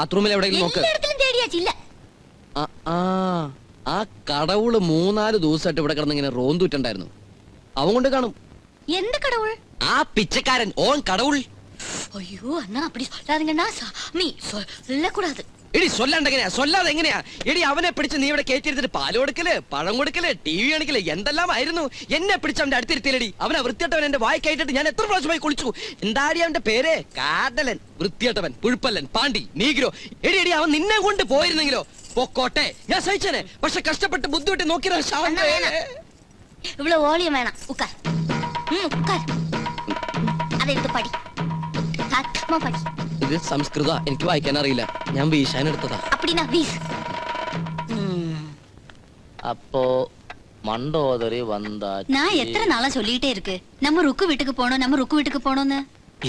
ശാന്താവെ കാണുന്നില്ല ആ ബാത്റൂമിൽ എവിടെയെങ്കിലും നോക്ക് എല്ലായിടത്തിലും തേടിയാച്ചില്ല ആ, ആ ആ കടവുള് മൂന്നാല് ദിവസമായിട്ട് ഇവിടെ കിടന്ന് ഇങ്ങനെ റോന്തൂറ്റുണ്ടായിരുന്നു അവൻ കൊണ്ട് കാണും എന്ത് കടവുൾ ആ പിച്ചക്കാരൻ ഓൻ കടവുൾ ஐயோ அண்ணா அப்படி சொல்லாதீங்கண்ணா சாமி சொல்லக்கூடாது എടി സൊല്ലാണ്ടെങ്ങനെയാ സ്വല്ലാതെ എങ്ങനെയാ? എടി അവനെ പിടിച്ച് നീ ഇവിടെ കയറ്റിയിരുത്തിട്ട് പാൽ കൊടുക്കൽ പഴം കൊടുക്കൽ ടി വി കാണിക്കൽ എന്തെല്ലാം ആയിരുന്നു എന്നെ പിടിച്ച് അവന്റെ അടുത്തിരുത്തിയിലടി അവനെ വൃത്തിയട്ടവൻ എന്റെ വായി കയറ്റിട്ട് ഞാൻ എത്ര പ്രാവശ്യമായി കുളിച്ചു? എന്താടി അവന്റെ പേര്? കാടലൻ വൃത്തിയട്ടവൻ പുഴുപ്പല്ലൻ പാണ്ടി നീഗ്രോ. എടി എടി അവൻ നിന്നെ കൊണ്ട് പോയിരുന്നെങ്കിലോ? പൊക്കോട്ടെ. ഞാൻ സഹിച്ചനെ. പക്ഷെ കഷ്ടപ്പെട്ട് ബുദ്ധിമുട്ടി നോക്കിയതാ ഓളിയും വേണം. ഉക്കാർ ഉക്കാർ അതെടുത്ത് പടി உட்கார் அதை எடுத்து படி சத்தமா படி ഇത് സംസ്കൃത എനിക്ക് വായിക്കാൻ അറിയില്ല ഞാൻ വീശാൻ എടുത്തതാ அப்படின்னா வீஸ் அப்போ மண்டோதரி வந்தா நான் எத்தனை நாளா சொல்லிட்டே இருக்கு நம்ம ருக்கு வீட்டுக்கு போனோம் நம்ம ருக்கு வீட்டுக்கு போனோம்னு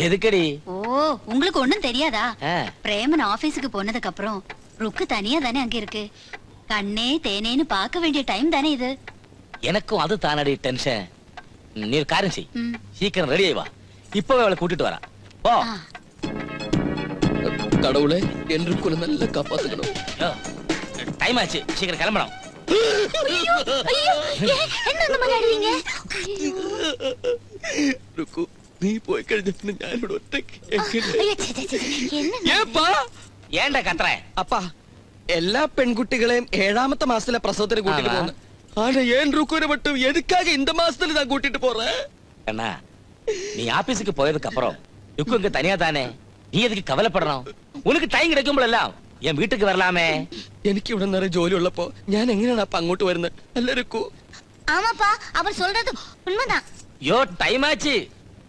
எதுக்கடி ஓ உங்களுக்கு ஒண்ணும் தெரியாதா ஆ, பிரேமன் ஆபீஸுக்கு போனதுக்கு அப்புறம் ருக்கு தனியா தானே அங்க இருக்கு கண்ணே தேனேன்னு பார்க்க வேண்டிய டைம் தானே இது எனக்கும் அது தானடி டென்ஷன் நீ ஒரு காரியம் செய் ம். சீக்கிரம் ரெடி ஆயி வா இப்பவே அவளை கூட்டிட்டு வரா ஓ ஆ. കടവുളെ എന്റെ കുല നല്ല കാപ്പാത്തണം டைம் ஆச்சு சீக்கிரம் கிளம்பணும் ஐயோ ஐயோ ஏன் என்ன அந்த மாதிரி ஆடுவீங்க രുക്കു, നീ പോയി കഴിഞ്ഞ ഞാനിവിടെ ഒറ്റയ്ക്ക് എങ്ങനെ? ஐயோ ச்சே, ச்சே, ச்சே. என்ன ഏപ്പാ? ஏன்டா கத்துற അപ്പാ എല്ലാ പെൺകുട്ടികളെയും ഏഴാമത്തെ മാസത്തിലെ പ്രസവത്തിന് കൂട്ടിട്ട് ആണാ? പോകുന്നു ஆனா ஏன் ருக்குரை மட்டும் எதுக்காக இந்த மாசத்துல நான் கூட்டிட்டு போறேன் அண்ணா நீ ஆபீஸுக்கு போயதுக்கு அப்புறம் ருக்கு இங்க தனியா தானே நீ எதுக்கு கவலைப்படணும் உனக்கு டைம் கிடைக்கும்போதெல்லாம் என் வீட்டுக்கு வரலாமே എനിക്ക് ഇവിടെ നിറയെ ജോലി ഉള്ളപ്പോ ഞാൻ എങ്ങനെയാണ് അപ്പൊ അങ്ങോട്ട് വരുന്നത് അല്ല രുക്കു ஆமாப்பா அவர் சொல்றது உண்மைதான் யோ டைம் ஆச்சு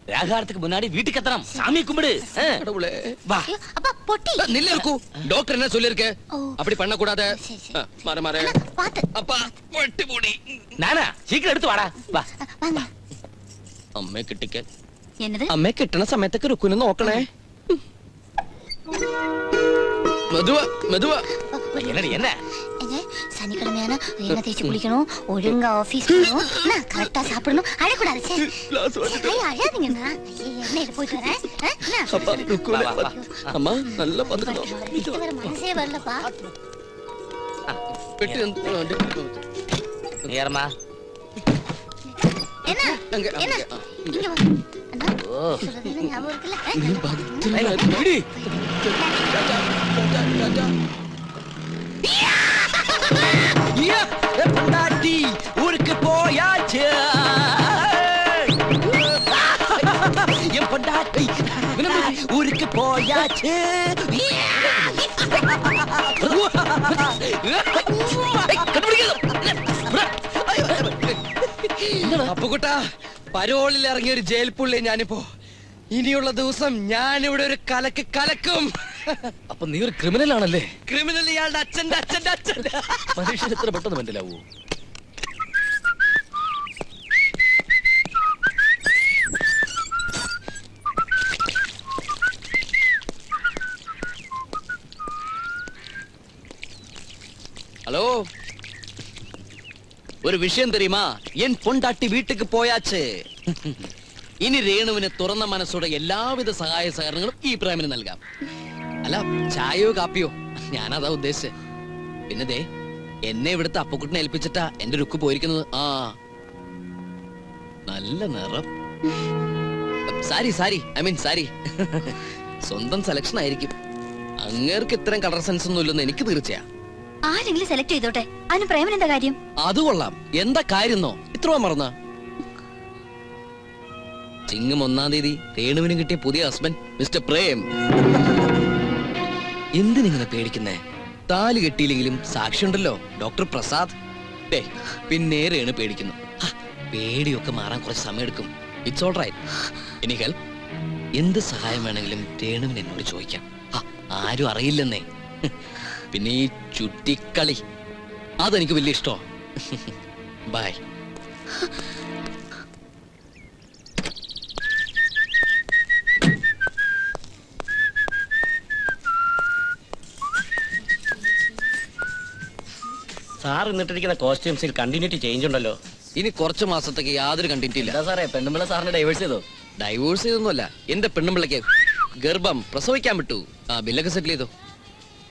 வியாகாரத்துக்கு முன்னாடி வீட்டுக்கு எத்தனம் சாமி கும்பிடு ஆ. கடவுளே வா ஐயோ, அப்பா பொட்டி நில்ல ருக்கு டாக்டர் என்ன சொல்லிருக்க ஓ. அப்படி பண்ண கூடாது சரி, சரி. மாற மாற அண்ணா, பாத்து அப்பா வட்டு போடி நானா சீக்கிரம் எடுத்து வாடா வா வாங்க അമ്മയെ കിട്ടിക്കാൻ என்னது അമ്മയെ കിട്ടണ സമയത്തൊക്കെ രുക്കുനെ നോക്കണേ മെതുവ മെതുവ என்னடி என்ன ஏங்க, சனிக்கிழமையான எண்ணெய் தேய்ச்சி குளிக்கணும் ஒழுங்கா ஆபீஸ் போகணும் நான் கரெக்டா சாப்பிடணும் அழக்கூடாது சே. ഗ്ലാസ് വാങ്ങിട്ട് ஐயா, அழாதீங்கண்ணா ஐயா, எண்ணெயில போயிட்டு வரேன் ஆ, என்ன? അപ്പ രുക്കുനെ വാ, വാ, അമ്മ നല്ല പതുക്കണോ இது வர மனசே வரலப்பா പെട്ടി എന്ത് വണ്ടി நேரமா பொண்டாட்டி, ஊருக்கு போயாச்சு. என் பொண்டாட்டி ஊருக்கு போயாச்சு. അപ്പുകുട്ടാ പരോളിൽ ഇറങ്ങിയ ഒരു ജയിൽ പുള്ളി ഞാനിപ്പോ. ഇനിയുള്ള ദിവസം ഞാൻ ഇവിടെ ഒരു കലക്ക് കലക്കും. അപ്പൊ നീ ഒരു ക്രിമിനൽ ആണല്ലേ? ക്രിമിനൽ ഇയാളുടെ അച്ഛന്റെ അച്ഛന്റെ അച്ഛന്റെ. മനുഷ്യൻ എത്ര പെട്ടെന്ന് മനസ്സിലാവൂ? ഒരു വിഷയം தெரியுமா എൻ പൊണ്ടാട്ടി വീട്ടിക്ക് പോയാച്ച് ഇനി രേണുവിന് തുറന്ന മനസ്സോടെ എല്ലാവിധ സഹായ സഹകരണങ്ങളും ഈ പ്രേമിന് നൽകാം അല്ല ചായയോ കാപ്പിയോ ഞാനതാ ഉദ്ദേശിച്ചത് പിന്നെ ദേ എന്നെ ഇവിടുത്തെ അപ്പക്കുട്ടിനെ ഏൽപ്പിച്ചിട്ടാ എന്റെ രുക്ക് പോയിരിക്കുന്നത് ആ നല്ല നിറം സാരി സാരി ഐ മീൻ സാരി സ്വന്തം സെലക്ഷൻ ആയിരിക്കും അങ്ങേർക്ക് ഇത്തരം കളർ സെൻസ് ഒന്നും ഇല്ലെന്ന് എനിക്ക് തീർച്ചയാ ആരെങ്കിലും സെലക്ട് ചെയ്തോട്ടെ? അതിന് പ്രേമൻ എന്താ കാര്യം? അത് കൊള്ളാം. എന്താ കാര്യന്നോ ഇത്ര മറന്ന. ചിങ്ങം ഒന്നാം തീയതി രേണുവിന് കിട്ടിയ പുതിയ ഹസ്ബൻഡ് മിസ്റ്റർ പ്രേം. എന്ത് നിങ്ങളെ പേടിക്കുന്നേ? താൽ കെട്ടിയില്ലെങ്കിലും സാക്ഷിയുണ്ടല്ലോ ഡോക്ടർ പ്രസാദ്. പിന്നെ രേണു പേടിക്കുന്നു. പേടിയൊക്കെ മാറാൻ കുറച്ച് സമയം എടുക്കും ഇറ്റ്സ് ഓൾ റൈറ്റ് ഇനി ഹെൽപ്പ് എന്ത് സഹായം വേണമെങ്കിലും രേണുവിന് എന്നോട് ചോദിക്കാം. ആരും അറിയില്ലെന്നേ. പിന്നെ ഈ ചുറ്റിക്കളി അതെനിക്ക് വലിയ ഇഷ്ടോ ബൈ സാർ ഇന്നിട്ടിരിക്കുന്ന കോസ്റ്റ്യൂംസിൽ കണ്ടിന്യൂറ്റി ചേഞ്ച് ഉണ്ടല്ലോ. ഇനി കുറച്ച് മാസത്തേക്ക് യാതൊരു കണ്ടിന്യൂറ്റി ഇല്ല. സാറേ പെണ്ണുമ്പിള്ള സാറിന് ഡൈവേഴ്സ് ചെയ്തോ? ഡൈവോഴ്സ് ചെയ്തൊന്നുമല്ല. എന്റെ പെണ്ണുമ്പിള്ളക്ക് ഗർഭം പ്രസവിക്കാൻ വിട്ടു. ആ ബില്ലൊക്കെ സെറ്റിൽ ചെയ്തോ?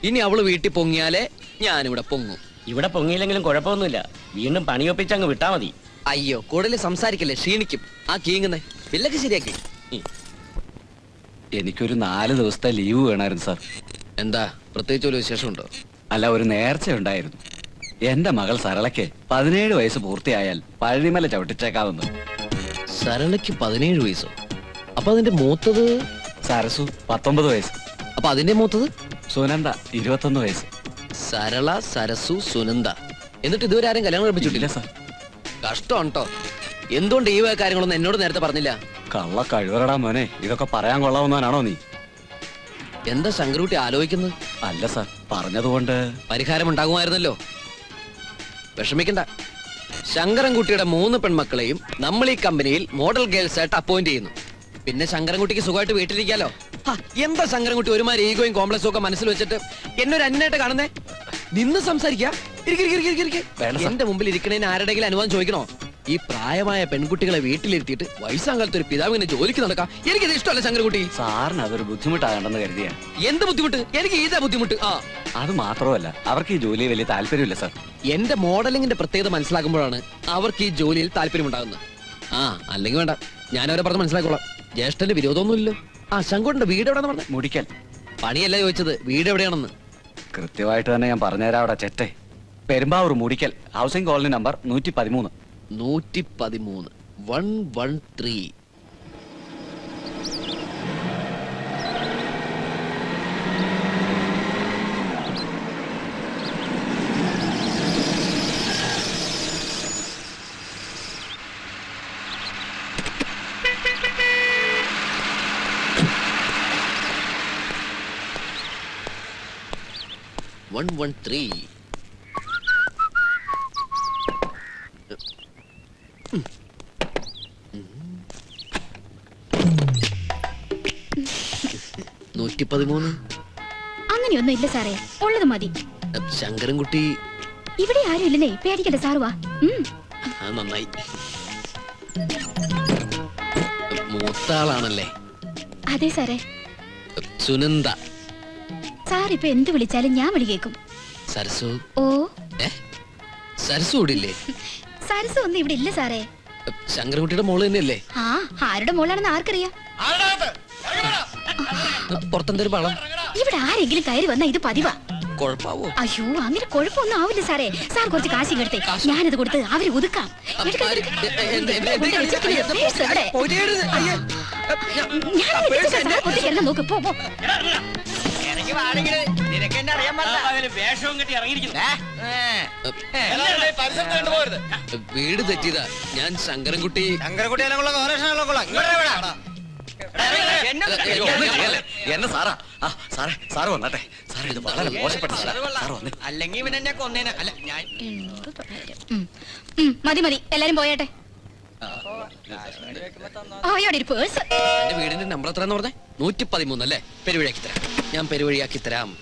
ഇനി അവൾ വീട്ടിൽ പൊങ്ങിയാലേ ഞാനിവിടെ പൊങ്ങും. ഇവിടെ പൊങ്ങിയില്ലെങ്കിലും കുഴപ്പമൊന്നുമില്ല. വീണ്ടും പണിയൊപ്പിച്ച് അങ്ങ് വിട്ടാ മതി. അയ്യോ കൂടുതൽ സംസാരിക്കല്ലേ? ക്ഷീണിക്കും. ആ കീങ്ങുന്നേ പിള്ളക്ക് ശരിയാക്കി. എനിക്കൊരു നാല് ദിവസത്തെ ലീവ് വേണമായിരുന്നു സാർ. എന്താ? പ്രത്യേകിച്ച് ഒരു വിശേഷമുണ്ടോ? അല്ല ഒരു നേർച്ച ഉണ്ടായിരുന്നു. എന്റെ മകൾ സരളയ്ക്ക് പതിനേഴ് വയസ്സ് പൂർത്തിയായാൽ പഴനിമല ചവിട്ടിച്ചേക്കാവുന്നു സരളയ്ക്ക് പതിനേഴ് വയസ്സോ? അപ്പൊ അതിന്റെ മൂത്തത്? സരസു പത്തൊമ്പത് വയസ്സ്. അപ്പൊ അതിന്റെ മൂത്തത്? സുനന്ദ ഇരുപത്തൊന്ന് വയസ്സ്. സരള സരസു സുനന്ദ. എന്നിട്ട് ഇതുവരെ ആരും കല്യാണം കഴിപ്പിച്ചിട്ടില്ല? സാർ. കഷ്ടം കേട്ടോ എന്തുകൊണ്ട് ഈ വക കാര്യങ്ങളൊന്നും എന്നോട് നേരത്തെ പറഞ്ഞില്ല? കള്ള കഴിവറടാ മോനെ. ഇതൊക്കെ പറയാൻ കൊള്ളാവുന്നവനാണോ നീ? എന്താ ശങ്കരൂട്ടി ആലോചിക്കുന്നത്? അല്ല സാർ. പറഞ്ഞതുകൊണ്ട് പരിഹാരം ഉണ്ടാകുമായിരുന്നല്ലോ. വിഷമിക്കണ്ട. ശങ്കരൻകുട്ടിയുടെ മൂന്ന് പെൺമക്കളെയും നമ്മൾ ഈ കമ്പനിയിൽ മോഡൽ ഗേൾസ് ആയിട്ട് അപ്പോയിന്റ് ചെയ്യുന്നു. പിന്നെ ശങ്കരൻകുട്ടിക്ക് സുഖമായിട്ട് വീട്ടിലിരിക്കാലോ? എന്താ ശങ്കരൻകുട്ടി ഒരുമാതിരി ഈഗോയും കോംപ്ലക്സും ഒക്കെ മനസ്സിൽ വെച്ചിട്ട് എന്നെ ഒരു അന്നായിട്ട് കാണുന്നേ? നിന്ന് സംസാരിക്കുക. എന്റെ മുമ്പിൽ ഇരിക്കണേന് ആരുടെങ്കിലും അനുവാദം ചോദിക്കണോ? ഈ പ്രായമായ പെൺകുട്ടികളെ വീട്ടിലിരുത്തിയിട്ട് വയസ്സാകാലത്ത് ഒരു പിതാവിനെ ജോലിക്ക് നടക്കാം? എനിക്കിത് ഇഷ്ടമല്ല ശങ്കരകുട്ടി സാറിന് അതൊരു ബുദ്ധിമുട്ടാകണ്ടെന്ന് കരുതിയാ എന്ത് ബുദ്ധിമുട്ട്? എനിക്ക് ഇതാ ബുദ്ധിമുട്ട്. ആ. അത് മാത്രമല്ല അവർക്ക് ഈ ജോലിയിൽ വലിയ താല്പര്യമില്ല സാർ. എന്റെ മോഡലിംഗിന്റെ പ്രത്യേകത മനസ്സിലാക്കുമ്പോഴാണ് അവർക്ക് ഈ ജോലിയിൽ താല്പര്യമുണ്ടാകുന്നത്. ആ അല്ലെങ്കിൽ വേണ്ട. ഞാൻ അവരെ പറഞ്ഞ് മനസ്സിലാക്കോളാം ജ്യേഷ്ഠന്റെ വിരോധമൊന്നുമില്ലല്ലോ. ആ ശങ്കുണ്ട്? വീട് എവിടെയാണെന്ന് പറഞ്ഞു? മുടിക്കൽ. പണിയല്ല ചോദിച്ചത്? വീട് എവിടെയാണെന്ന്? കൃത്യമായിട്ട് തന്നെ ഞാൻ പറഞ്ഞുതരാം അവിടെ ചെറ്റെ. Perumbavoor Mudickal. Housing colony number നൂറ്റി പതിമൂന്ന് നൂറ്റി പതിമൂന്ന് one one three. One one three നൂറ്റി പതിമൂന്ന് അങ്ങനെയൊന്നും ഇല്ല സാറേ. ഉള്ളത് മതി. ശങ്കരൻകുട്ടി. ഇവിടെ ആരും ഇല്ലെന്നേ. പേടിക്കണ്ട സാറ് വാ. നന്നായി. മൂത്ത ആളാണല്ലേ അതെ സാറേ. സുനന്ദ. സാർ ഇപ്പൊ എന്ത് വിളിച്ചാലും ഞാൻ വിളി കേൾക്കും സരസു. ഓ. സരസു ഇവിടില്ലേ? സരസു ഒന്നും ഇവിടെ ഇല്ല സാറേ. ശങ്കരൻകുട്ടിയുടെ മോൾ തന്നെയല്ലേ? ആ ആരുടെ മോളാണെന്ന് ആർക്കറിയാം? പുറത്തെന്തൊരു പളം ഇവിടെ ആരെങ്കിലും കയറി വന്നാ ഇത് പതിവാ. കുഴപ്പാവോ? അയ്യോ അങ്ങനെ കുഴപ്പമൊന്നും ആവില്ല സാറേ. സാർ കുറച്ച് കാശി കെടുത്തെ ഞാനത് കൊടുത്ത് അവർ ഒതുക്കാം. ഞാൻ നോക്ക് പോ വെച്ചിട്ടില്ലേ? നിനക്ക് വേഷവും കെട്ടി ഇറങ്ങിയിരിക്കുന്നു. വീട് തെറ്റിയതാ. ഞാൻ ശങ്കരൻകുട്ടി ശങ്കരൻകുട്ടി എന്നെ സാറാ. ആ സാറേ സാറ് വന്നാട്ടെ. സാറേ ഇത് വളരെ മോശപ്പെട്ട അല്ലെങ്കിൽ ഇവൻ എന്നെ കൊന്നേനെ. അല്ല ഞാൻ മതി മതി. എല്ലാരും പോയാട്ടെ. എന്റെ വീടിന്റെ നമ്പർ എത്രയാന്ന് പറഞ്ഞേ? നൂറ്റി പതിമൂന്ന് അല്ലേ? പെരുവഴിയാക്കി തരാം. ഞാൻ പെരുവഴിയാക്കി തരാം.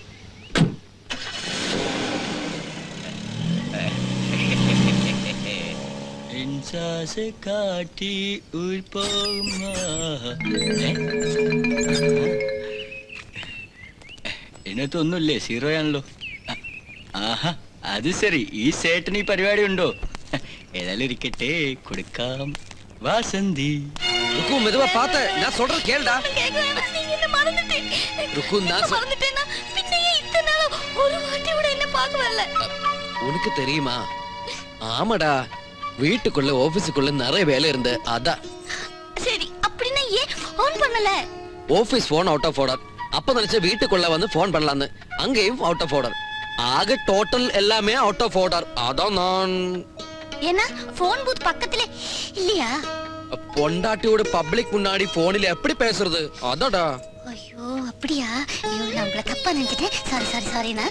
കാട്ടി ഇതിനകത്തൊന്നുമില്ലേ സീറോ ആണല്ലോ. ആഹാ അത് ശരി. ഈ സേട്ടന് ഈ പരിപാടി ഉണ്ടോ? எழலிருக்கட்டே கொடுக்காம். வாசந்தி ருக்கு மெதுவா பாத்த. நான் சொல்றது கேளுடா. ருக்கு நான் உனக்கு தெரியுமா? ஆமாடா. வீட்டுக்குள்ள ஆபீஸுக்குள்ள நிறைய வேலை இருந்து அதான். சரி அப்படின்னா ஏன் ஆன் பண்ணல? Office phone out of order அப்ப நினைச்ச வீட்டுக்குள்ள வந்து போன் பண்ணலாம்னு அங்கேயும் அவுட் ஆஃப் ஆர்டர் ஆக டோட்டல் எல்லாமே அவுட் ஆஃப் ஆர்டர் அதான் நான். ஏன்னா போன் பூத் பக்கத்துல இல்லையா பொண்டாட்டியோட பப்ளிக் முன்னாடி போனில் எப்படி பேசுறது அதான்டா ஐயோ அப்படியா ஐயோ நான் உங்களை தப்பா நினைச்சிட்டேன் சாரி சாரி சாரிண்ணா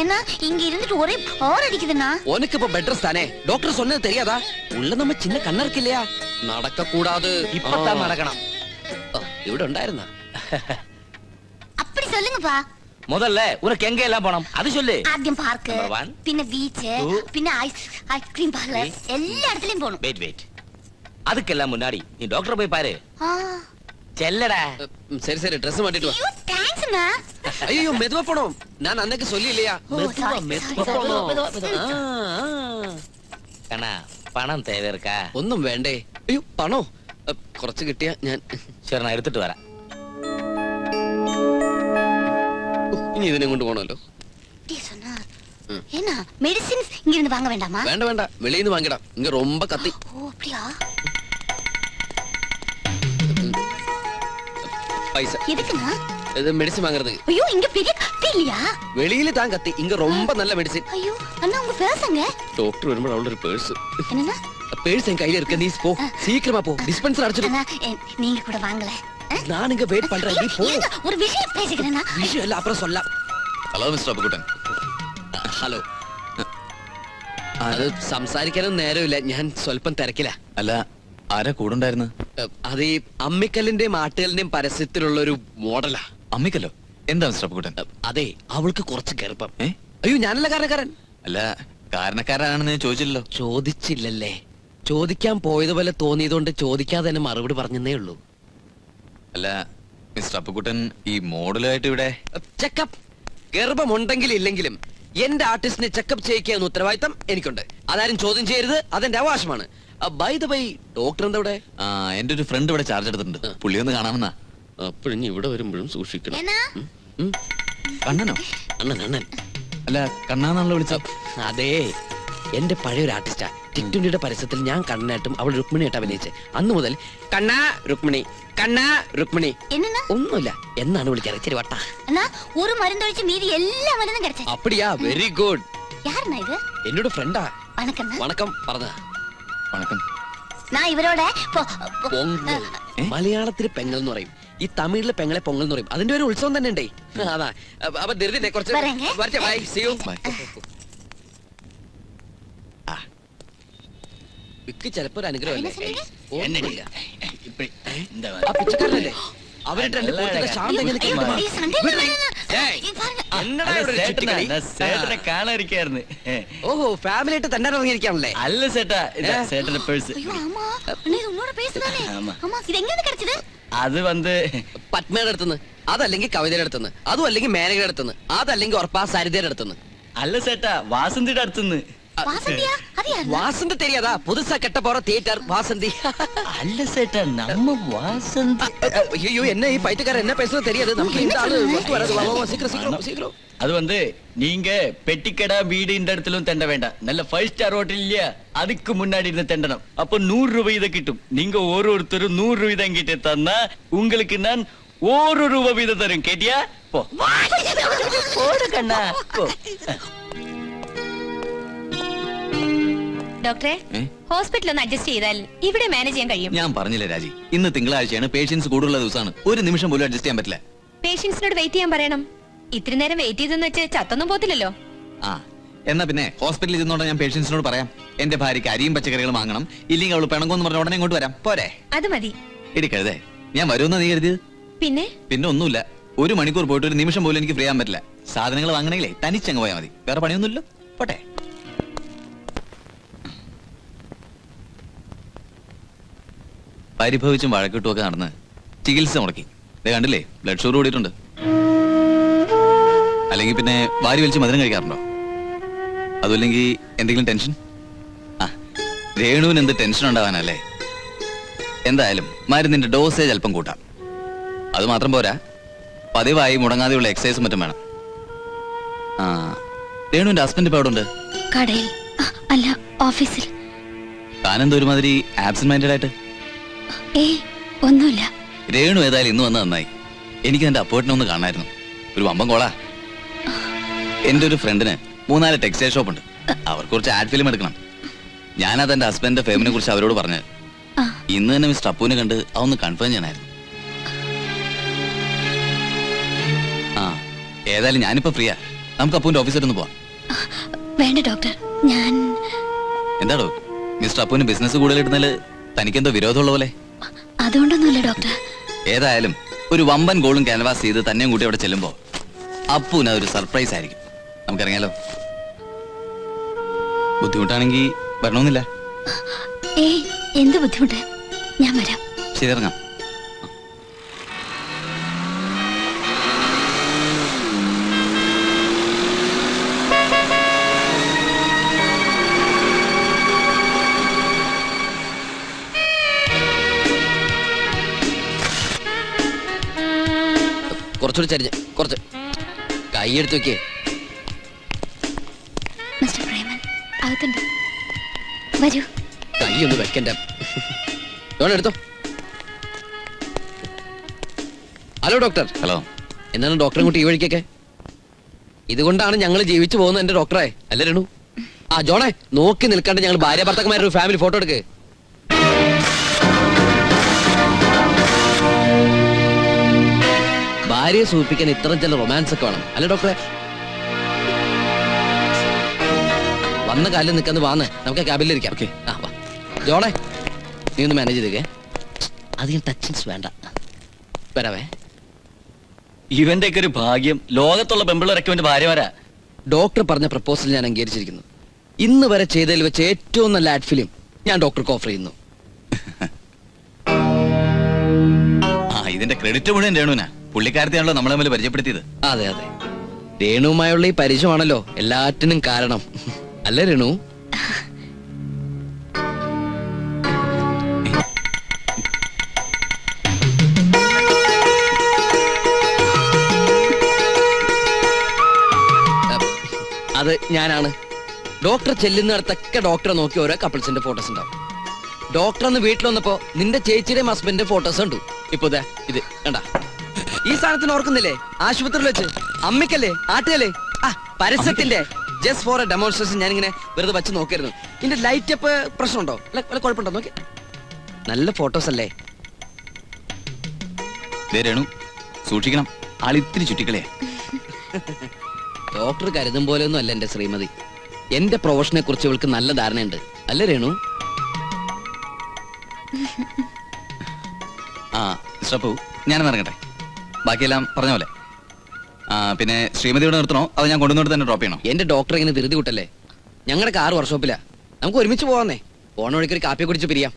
ஏன்னா இங்க இருந்துட்டு ஒரே போர் அடிக்குதுண்ணா உனக்கு இப்ப பெட்ரஸ் தானே டாக்டர் சொன்னது தெரியாதா உள்ள நம்ம சின்ன கண்ண இருக்கு இல்லையா நடக்க கூடாது ഇപ്പത്താൻ നടക്കണം ഇവിടെ ഉണ്ടായിരുന്ന அப்படி சொல்லுங்கப்பா முதல்ல உனக்கு எங்க எல்லாம் போனோம் அது சொல்லு ആദ്യം പാർക്ക് Number one. പിന്നെ ബീച്ച് Two. പിന്നെ ഐസ് ഐസ്ക്രീം പാർലർ എല്ലാ இடத்துலயும் போகணும் வெயிட் வெயிட் அதுக்கெல்லாம் முன்னாடி நீ டாக்டர் போய் பாரு ஆ ചെല്ലടാ ഉം, சரி சரி ட்ரெஸ் மாட்டிட்டு வா ஐயோ தேங்க்ஸ்ண்ணா ஐயோ மெதுவா போனோம் நான் அன்னைக்கு சொல்லி இல்லையா ஓ, மெதுவா sorry, மெதுவா sorry, sorry. போனோம் மெதுவா, மெதுவா. ஆ, ஆ. കണ്ണാ പണം തേവ இருக்கா ഒന്നും വേണ്ടേ അയ്യോ പണോ അ, കുറച്ച് കിട്ടിയ ഞാൻ ശരി ഞാൻ എടുത്തിട്ട് വരാം ഇനി ഇതിനെ കൊണ്ട് പോണല്ലോ என்ன மெடிசின்ஸ் இங்க இருந்து வாங்க வேண்டாமா வேண்டாம் வேண்டாம் வெளிய இருந்து வாங்கிடா இங்க ரொம்ப கத்தி ஓ அப்படியா பைசா எதுக்குண்ணா இது மெடிசின் வாங்குறதுக்கு ஐயோ இங்க பெரிய கத்தி இல்லையா வெளியில தான் கத்தி இங்க ரொம்ப நல்ல மெடிசின் ஐயோ அண்ணா உங்க பேர்ஸ் எங்க டாக்டர் வரும்போது அவளோட பேர்ஸ் என்னன்னா பேர்ஸ் என் கையில இருக்கு நீ போ சீக்கிரமா போ டிஸ்பென்சர் அடிச்சிடு நீங்க கூட வாங்களே நான் இங்க வெயிட் பண்றேன் நீ போ இருங்க, ஒரு விஷயம் பேசிக்கிறேன்னா விஷயம் இல்ல அப்புறம் சொல்லலாம் ഹലോ മിസ്റ്റർ അപ്പുക്കുട്ടൻ ഹലോ അത് സംസാരിക്കാനും നേരമില്ല ഞാൻ സ്വല്പം തിരക്കില അല്ല ആരാ കൂടുണ്ടായിരുന്നു അത് ഈ അമ്മിക്കല്ലിന്റെയും ആട്ടുകലിന്റെയും പരസ്യത്തിലുള്ള ഒരു മോഡലാ അമ്മിക്കല്ലോ എന്താ മിസ്റ്റർ അപ്പുക്കുട്ടൻ അതെ അവൾക്ക് കുറച്ച് ഗർഭം ഏ അയ്യോ ഞാനല്ല കാരണക്കാരൻ അല്ല കാരണക്കാരാണെന്ന് ഞാൻ ചോദിച്ചില്ലല്ലോ ചോദിച്ചില്ലല്ലേ ചോദിക്കാൻ പോയതുപോലെ തോന്നിയതുകൊണ്ട് ചോദിക്കാതെ തന്നെ മറുപടി പറഞ്ഞതേ ഉള്ളൂ അല്ല മിസ്റ്റർ അപ്പുകുട്ടൻ ഈ മോഡലായിട്ട് ഇവിടെ ചെക്കപ്പ് ഗർഭമുണ്ടെങ്കിൽ ഇല്ലെങ്കിലും എന്റെ ആർട്ടിസ്റ്റിനെ ചെക്കപ്പ് ചെയ്യിക്കുക എന്ന ഉത്തരവാദിത്തം എനിക്കുണ്ട്. അതാരും ചോദ്യം ചെയ്യരുത് അതെന്റെ അവകാശമാണ്. ബൈ ദ ബൈ ഡോക്ടർ എന്താ ഇവിടെ? ആ എന്റെ ഒരു ഫ്രണ്ട് ഇവിടെ ചാർജ് എടുത്തിട്ടുണ്ട്. പുള്ളി ഒന്ന് കാണാമെന്നാ. അപ്പോഴും ഇവിടെ വരുമ്പോഴും സൂക്ഷിക്കണം. കണ്ണനോ? അണ്ണൻ അണ്ണൻ. അല്ല കണ്ണാന്നാണല്ലോ വിളിച്ച അതേ. എന്റെ പഴയൊരു ആർട്ടിസ്റ്റാ ടിറ്റുണ്ടിയുടെ പരസ്യത്തിൽ ഞാൻ കണ്ണനായിട്ടും അവൾ രുക്മിണിയായിട്ട് അഭിനയിച്ച്. അന്ന് മുതൽ കണ്ണാ രുക്മിണി. കണ്ണാ രുക്മിണി. என்னன்னா ഒന്നുമില്ല. എന്നാണ് വിളിക്കാറ്? ഇച്ചിരി വട്ട. அண்ணா ஒரு மருந்தொழிச்சு മീതി எல்லா மருந்தும் கிடைச்சது അപ്പടിയാ. വെരി ഗുഡ് யாருண்ணா இது എന്നോട് ഫ്രണ്ടാ വണക്കം വണക്കം. പറഞ്ഞ വണക്കം நான் இவரோட பொ- മലയാളത്തിൽ പെങ്ങൽ എന്ന് പറയും. ഈ തമിഴിലെ പെങ്ങളെ പൊങ്ങൽ എന്ന് പറയും. അതിന്റെ ഒരു ഉത്സവം തന്നെ ഉണ്ടേ. അതാ. അപ്പൊ ധൃതിനെ കുറച്ച് വരാങ്കെ. വരട്ടെ ബൈ സി യു വിക്ക് ചിലപ്പോ ഒരു അനുഗ്രഹമല്ലേ என்ன சொன்னீங்க? என்னடி இப்படி இந்த ആ പിച്ചക്കാരനല്ലേ അവരുടെ രണ്ട് നല്ല കൂട്ടരുടെ ശാന്തം എങ്ങനെ ஐயோ, കേൾക്കുമാ? ஐயோ, சண்டை വിടണേ. வேணாம். ഏയ്, இங்க பாருங்க. എന്നടാ ഇവിടെ ഒരു ചുറ്റിക്കളി? സേട്ടനെ കാണാതിരിക്കായിരുന്നു ഓഹോ ഫാമിലി ആയിട്ട് തന്നെ ഇറങ്ങിയിരിക്കാണല്ലേ അല്ല സേട്ടാ ഇതാ സേട്ടന്റെ പേഴ്സ് ஐயோ, ஆமா அண்ணா, இது உன்னோட பேசுதானே ஆமா. ஆமா இது எங்க இருந்து கிடைச்சது അത് വന്ന് പത്മയുടെ അടുത്തുനിന്ന് അതല്ലെങ്കിൽ കവിതയുടെ അടുത്തുനിന്ന് അതും അല്ലെങ്കിൽ മേനകയുടെ അടുത്തുനിന്ന് അതല്ലെങ്കിൽ ഉറപ്പാ സരിതയുടെ അടുത്തുനിന്ന് അല്ല സേട്ടാ വാസന്തിയുടെ അടുത്തുനിന്ന് வாசந்தி தெரியாதா? புதுசா கட்ட போற தியேட்டர் வாசந்தி. அல்ல சேட்டா நம்ம வாசந்தி. என்ன பைத்தியக்காரர் என்ன பேசுறது தெரியாது. நீங்க பெட்டிக்கடா வீடு இந்த இடத்துல தண்ட வேண்டாம். நல்ல ஃபைவ் ஸ்டார் ஹோட்டல் இல்லையா? அதுக்கு முன்னாடி இருந்து தண்டனம் அப்ப நூறு ரூபாய் இதை கிட்டும். நீங்க ஒரு ஒருத்தரும் நூறு ரூபாய் கிட்ட தந்தா உங்களுக்கு நான் ஒரு ரூபாய் வீதம் தரும் கேட்டியா? ഡോക്ടറെ? ഹോസ്പിറ്റൽ ഒന്ന് അഡ്ജസ്റ്റ് ചെയ്താൽ ഇവിടെ മാനേജ് ചെയ്യാൻ കഴിയും. ഞാൻ പറഞ്ഞില്ല രാജി ഇന്ന് തിങ്കളാഴ്ചയാണ് പേഷ്യൻസ് കൂടുതലുള്ള ദിവസമാണ്. ഒരു നിമിഷം പോലും അഡ്ജസ്റ്റ് ചെയ്യാൻ പറ്റില്ല. പേഷ്യൻസിനോട് വെയിറ്റ് ചെയ്യാൻ പറയണം. ഇത്രയും നേരം വെയിറ്റ് ചെയ്തെന്ന് വെച്ച് ചത്തൊന്നും പോത്തില്ലല്ലോ ആ എന്നാ പിന്നെ ഹോസ്പിറ്റലിൽ ഇരുന്നോണ്ട് ഞാൻ പേഷ്യൻസിനോട് പറയാം. എന്റെ ഭാര്യയ്ക്ക് അരിയും പച്ചക്കറികളും വാങ്ങണം. ഇല്ലെങ്കിൽ അവൾ പിണങ്ങോന്ന് പറഞ്ഞ ഉടനെ ഇങ്ങോട്ട് വരാം. പോരെ? അത് മതി. ഇടി ഞാൻ വരുമെന്ന് നീ കരുതിയത്? പിന്നെ? പിന്നെ ഒന്നുമില്ല. ഒരു മണിക്കൂർ പോയിട്ട് ഒരു നിമിഷം പോലും എനിക്ക് ഫ്രീ ആകാൻ പറ്റില്ല. സാധനങ്ങൾ വാങ്ങണമെങ്കിലേ തനിച്ചങ്ങ് പോയാൽ മതി. വേറെ പണിയൊന്നുമില്ല പോട്ടെ. പരിഭവിച്ചും വഴക്കിട്ടുമൊക്കെ നടന്ന് ചികിത്സ മുടക്കി. ദേ കണ്ടില്ലേ? ബ്ലഡ് ഷുഗർ കൂടിയിട്ടുണ്ട്. അല്ലെങ്കിൽ പിന്നെ വാരി വലിച്ച് മധുരം കഴിക്കാറുണ്ടോ? അതുമില്ലെങ്കിൽ എന്തെങ്കിലും ടെൻഷൻ ആ രേണുവിന് എന്ത് ടെൻഷൻ ഉണ്ടാവാനല്ലേ? എന്തായാലും മരുന്നിന്റെ ഡോസേജ് അല്പം കൂട്ടാം. അത് മാത്രം പോരാ. പതിവായി മുടങ്ങാതെയുള്ള എക്സസൈസും മറ്റും വേണം. ആ രേണുവിന്റെ ഹസ്ബൻഡ് ഇപ്പൊ ഉണ്ട് കടയിൽ. അല്ല ഓഫീസിൽ താനെന്തോ ഒരുമാതിരി ആബ്സെന്റ് മൈൻഡഡ് ആയിട്ട്? ഏയ് ഒന്നുമില്ല. രേണു ഏതായാലും ഇന്ന് വന്ന് നന്നായി. എനിക്ക് എന്റെ അപ്പോട്ടിനെ ഒന്ന് കാണായിരുന്നു. ഒരു വമ്പം കോളാ. എന്റെ ഒരു ഫ്രണ്ടിന് മൂന്നാൽ ടെക്സ്റ്റൈൽ ഷോപ്പ് ഉണ്ട്. അവർക്ക് കുറച്ച് ആഡ് ഫിലിം എടുക്കണം. ഞാനത് എന്റെ ഹസ്ബൻഡിന്റെ ഫേമിനെ കുറിച്ച് അവരോട് പറഞ്ഞത്. ആ. ഇന്ന് തന്നെ മിസ്റ്റർ അപ്പുവിനെ കണ്ട് അതൊന്ന് കൺഫേം ചെയ്യണമായിരുന്നു ആ ഏതായാലും ഞാനിപ്പോ ഫ്രീയാ നമുക്ക് അപ്പുവിന്റെ ഓഫീസിൽ ഒന്ന് പോവാം. വേണ്ട ഡോക്ടർ ഞാൻ എന്താടോ മിസ്റ്റർ അപ്പുവിന് ബിസിനസ് കൂടുതൽ ഇടുന്നതിൽ തനിക്കെന്തോ വിരോധമുള്ള പോലെ? അതുകൊണ്ടൊന്നുമില്ല ഡോക്ടർ ഏതായാലും ഒരു വമ്പൻ ഗോളും ക്യാൻവാസ് ചെയ്ത് തന്നെയും കൂട്ടി അവിടെ ചെല്ലുമ്പോ അപ്പുവിന് അതൊരു സർപ്രൈസ് ആയിരിക്കും. നമുക്കറിയാലോ ബുദ്ധിമുട്ടാണെങ്കിൽ വരണമെന്നില്ല. ഏയ് എന്ത് ബുദ്ധിമുട്ട്? ഞാൻ വരാം. ശരി ഇറങ്ങാം. കുറച്ചുകൂടി ചരിഞ്ഞ് കുറച്ച്. കൈ എടുത്ത് വെക്കേ മിസ്റ്റർ പ്രേമൻ അകത്തുണ്ട്. വരൂ. കൈ വെക്കണ്ട. എടുത്തോ. Hello doctor. ഹലോ. എന്താണ് ഡോക്ടറെ കൂട്ടി ഈ വഴിക്കൊക്കെ. ഇതുകൊണ്ടാണ് ഞങ്ങൾ ജീവിച്ചു പോകുന്നത് എന്റെ ഡോക്ടറെ. അല്ലേ രണു ആ ജോണേ നോക്കി നിൽക്കാണ്ട് ഞങ്ങൾ ഭാര്യ ഭർത്താക്കന്മാരുടെ ഒരു ഫാമിലി ഫോട്ടോ എടുക്ക്. ഭാര്യയെ സൂചിപ്പിക്കാൻ ഇത്തരം ചില റൊമാൻസ് ഒക്കെ വേണം. അല്ല ഡോക്ടറെ വന്ന കാലിൽ നിൽക്കാന്ന് വാന്ന്. നമുക്ക് ക്യാബിലിരിക്കാം ഓക്കെ ആ വാ. ജോളെ നീ ഒന്ന് മാനേജ് ചെയ്തേക്കേ. അധികം ടച്ചിങ്സ് വേണ്ട. വരാവേ. ഇവന്റെ ഒക്കെ ഒരു ഭാഗ്യം. ലോകത്തുള്ള പെമ്പിളറൊക്കെ ഇവന്റെ ഭാര്യമാരാ. ഡോക്ടർ പറഞ്ഞ പ്രപ്പോസൽ ഞാൻ അംഗീകരിച്ചിരിക്കുന്നു. ഇന്ന് വരെ ചെയ്തതിൽ വെച്ച് ഏറ്റവും നല്ല ആഡ് ഫിലിം ഞാൻ ഡോക്ടർക്ക് ഓഫർ ചെയ്യുന്നു. ആ ഇതിന്റെ ക്രെഡിറ്റ് മുഴുവൻ രേണുവിനാ. പുള്ളിക്കാരത്തെയാണല്ലോ നമ്മളെ തമ്മിൽ പരിചയപ്പെടുത്തിയത്. അതെ അതെ. രേണുവുമായുള്ള ഈ പരിചയമാണല്ലോ എല്ലാറ്റിനും കാരണം. അല്ലേ രേണു? അത് ഞാനാണ്. ഡോക്ടർ ചെല്ലുന്നിടത്തൊക്കെ ഡോക്ടറെ നോക്കി ഓരോ കപ്പിൾസിന്റെ ഫോട്ടോസ് ഉണ്ടാവും. ഡോക്ടർ അന്ന് വീട്ടിൽ വന്നപ്പോ നിന്റെ ചേച്ചിയുടെയും ഹസ്ബൻഡിന്റെ ഫോട്ടോസ് ഉണ്ട് ഇപ്പൊ ഇത് കണ്ട. ഈ സാധനത്തിന് ഓർക്കുന്നില്ലേ? ആശുപത്രിയിൽ വെച്ച്. അമ്മയ്ക്കല്ലേ ആട്ടുകല്ലേ ആ പരസ്യത്തിന്റെ. ജസ്റ്റ് ഫോർ എ ഡെമോൺസ്ട്രേഷൻ ഞാനിങ്ങനെ വെറുതെ വെച്ച് നോക്കായിരുന്നു. ഇതിന്റെ ലൈറ്റ് അപ്പ് പ്രശ്നമുണ്ടോ? വല്ല കുഴപ്പമുണ്ടോ? നോക്കി. നല്ല ഫോട്ടോസ് അല്ലേ? രേണു സൂക്ഷിക്കണം. ആളിത്തിരി ചുറ്റിക്കളയാ. ഡോക്ടർ കരുതും പോലെയൊന്നും അല്ല എന്റെ ശ്രീമതി. എന്റെ പ്രൊഫഷനെ കുറിച്ച് ഇവൾക്ക് നല്ല ധാരണയുണ്ട്. അല്ലേ രേണു? ആ മിസ്റ്റർ ഞാൻ ഇറങ്ങട്ടെ. ബാക്കിയെല്ലാം പറഞ്ഞ പോലെ. ആ പിന്നെ ശ്രീമതി ഇവിടെ നിർത്തണോ? അത് ഞാൻ കൊണ്ടുവന്നിട്ട് തന്നെ ഡ്രോപ്പ് ചെയ്യണോ? എന്റെ ഡോക്ടർ ഇങ്ങനെ ധൃതി കൂട്ടല്ലേ? ഞങ്ങളുടെ കാർ വർക്ക്ഷോപ്പിലാ നമുക്ക് ഒരുമിച്ച് പോവാന്നേ. പോണ വഴിക്ക് ഒരു കാപ്പി കുടിച്ച് പിരിയാം.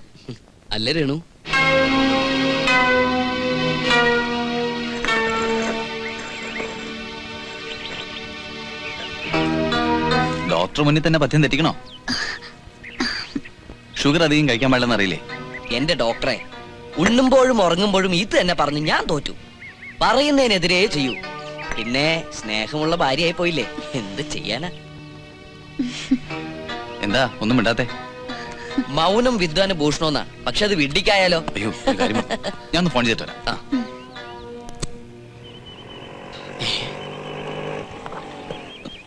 അല്ലേ രേണു? ഡോക്ടർ മുന്നിൽ തന്നെ പഥ്യം തെറ്റിക്കണോ? ഷുഗർ അധികം കഴിക്കാൻ പാടില്ലെന്ന് അറിയില്ലേ? എന്റെ ഡോക്ടറെ ഉണ്ണുമ്പോഴും ഉറങ്ങുമ്പോഴും ഇത് തന്നെ പറഞ്ഞു ഞാൻ തോറ്റു. പറയുന്നതിനെതിരെ ചെയ്യൂ. പിന്നെ സ്നേഹമുള്ള ഭാര്യയായി പോയില്ലേ? എന്ത് ചെയ്യാനാ? എന്താ? ഒന്നും മിണ്ടാത്തെ? മൗനം വിദ്വാന് ഭൂഷണമെന്നാ പക്ഷെ അത് വിഡ്ഢിക്കായാലോ? അയ്യോ ഒരു കാര്യം പറ. ഞാൻ ഒന്ന് ഫോൺ ചെയ്തിട്ട് വരാം. ആ.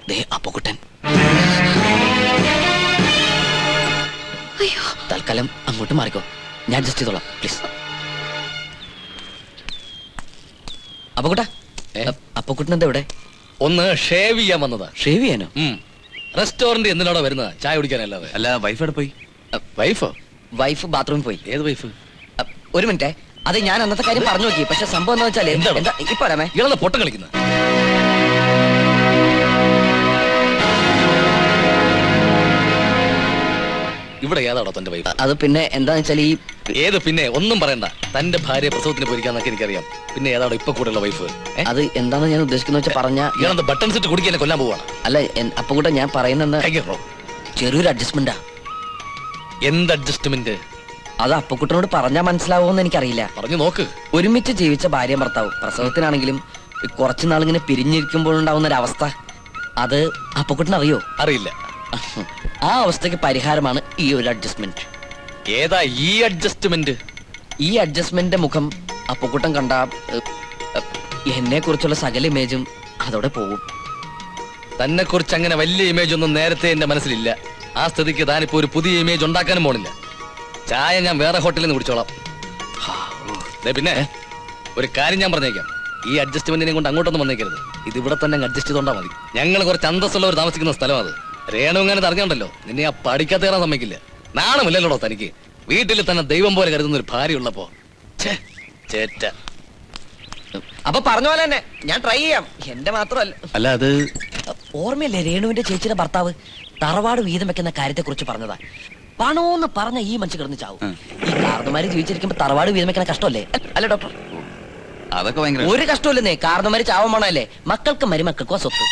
ദേ തൽക്കാലം അങ്ങോട്ട് മാറിക്കോ. ഞാൻ ജസ്റ്റ് ചെയ്തോളാം പ്ലീസ് അപ്പക്കുട്ട അപ്പക്കുട്ടൻ എന്താ ഇവിടെ? ഒന്ന് ഷേവ് ചെയ്യാൻ വന്നതാ. ഷേവ് ചെയ്യാനോ? റെസ്റ്റോറന്റ് എന്തിനാണോ വരുന്നത്? ചായ കുടിക്കാനല്ലാതെ അല്ല വൈഫ് എവിടെ പോയി? വൈഫോ വൈഫ് ബാത്റൂമിൽ പോയി. ഏത് വൈഫ് ഒരു മിനിറ്റ്. അത് ഞാൻ അന്നത്തെ കാര്യം പറഞ്ഞു നോക്കി. പക്ഷെ സംഭവം എന്താ വെച്ചാൽ ഇപ്പൊ പൊട്ടം കളിക്കുന്ന? ഇവിടെ ഏതാണോ തന്റെ വൈഫ് അത് പിന്നെ എന്താന്ന് വെച്ചാൽ ഈ ഏത് പിന്നെ ഒന്നും പറയണ്ട. തന്റെ ഭാര്യ പ്രസവത്തിന് പോയിരിക്കാന്നൊക്കെ എനിക്കറിയാം. പിന്നെ ഏതാണോ ഇപ്പൊ കൂടെയുള്ള വൈഫ് അത് എന്താന്ന് ഞാൻ ഉദ്ദേശിക്കുന്ന വെച്ചാൽ പറഞ്ഞ ഇയാളെന്താ ബട്ടൺ സെറ്റ് കുടിക്കാൻ കൊല്ലാൻ പോവാണ്. അല്ല അപ്പൊ കൂടെ ഞാൻ പറയുന്നത് ചെറിയൊരു അഡ്ജസ്റ്റ്മെന്റാ എന്ത് അഡ്ജസ്റ്റ്മെന്റ് അത് അപ്പക്കുട്ടനോട് പറഞ്ഞാൽ മനസ്സിലാവുമെന്ന് എനിക്കറിയില്ല. പറഞ്ഞു നോക്ക്. ഒരുമിച്ച് ജീവിച്ച ഭാര്യ ഭർത്താവ്. പ്രസവത്തിനാണെങ്കിലും കുറച്ചു നാളിങ്ങനെ പിരിഞ്ഞിരിക്കുമ്പോഴുണ്ടാവുന്ന ഒരു അവസ്ഥ അത് അപ്പക്കുട്ടൻ അറിയോ അറിയില്ല ആ അവസ്ഥയ്ക്ക് പരിഹാരമാണ് ഈ ഒരു അഡ്ജസ്റ്റ്മെന്റ് ഏതാ ഈ അഡ്ജസ്റ്റ്മെന്റ് ഈ അഡ്ജസ്റ്റ്മെന്റിന്റെ മുഖം അപ്പക്കുട്ടൻ കണ്ട എന്നെ കുറിച്ചുള്ള സകല ഇമേജും അതോടെ പോകും തന്നെ കുറിച്ച് അങ്ങനെ വലിയ ഇമേജ് ഒന്നും നേരത്തെ എന്റെ മനസ്സിലില്ല. ആ സ്ഥിതിക്ക് താനിപ്പോ ഒരു പുതിയ ഇമേജ് ഉണ്ടാക്കാനും പോണില്ല. ചായ ഞാൻ വേറെ ഹോട്ടലിൽ നിന്ന് കുടിച്ചോളാം. ദേ പിന്നെ ഒരു കാര്യം ഞാൻ പറഞ്ഞേക്കാം. ഈ അഡ്ജസ്റ്റ്മെന്റിനെ കൊണ്ട് അങ്ങോട്ടൊന്നും വന്നേക്കരുത്. ഇത് ഇവിടെ തന്നെ അഡ്ജസ്റ്റ് ചെയ്തോണ്ടാ മതി. ഞങ്ങൾ കുറച്ച് അന്തസ്സുള്ളവർ താമസിക്കുന്ന സ്ഥലമാണ് രേണു ഇങ്ങനെ തറഞ്ഞുണ്ടല്ലോ നിന്നെ ആ പഠിക്കാത്ത കയറാൻ സമ്മതിക്കില്ല. നാണമില്ലല്ലോടോ തനിക്ക്. വീട്ടിൽ തന്നെ ദൈവം പോലെ കരുതുന്ന ഒരു ഭാര്യ ഉള്ളപ്പോ. ചേറ്റ. അപ്പൊ പറഞ്ഞ പോലെ തന്നെ ഞാൻ ട്രൈ ചെയ്യാം. എന്റെ മാത്രമല്ല. അല്ല അത് ഓർമ്മയില്ലേ രേണുവിന്റെ ചേച്ചിയുടെ ഭർത്താവ് തറവാട് വീതം വെക്കുന്ന കാര്യത്തെ കുറിച്ച് പറഞ്ഞതാ? പണോന്ന് പറഞ്ഞ ഈ മനുഷ്യ കിടന്ന് ചാവും. ഈ കാർന്നമാര് ജീവിച്ചിരിക്കുമ്പോ തറവാട് വീതം വെക്കുന്ന കഷ്ടമല്ലേ? അല്ല ഡോക്ടർ അതൊക്കെ ഭയങ്കര ഒരു കഷ്ടമില്ലെന്നേ കാർന്നമാര് ചാവൻ പണല്ലേ മക്കൾക്ക് മരുമക്കൾക്കോ സ്വത്ത്.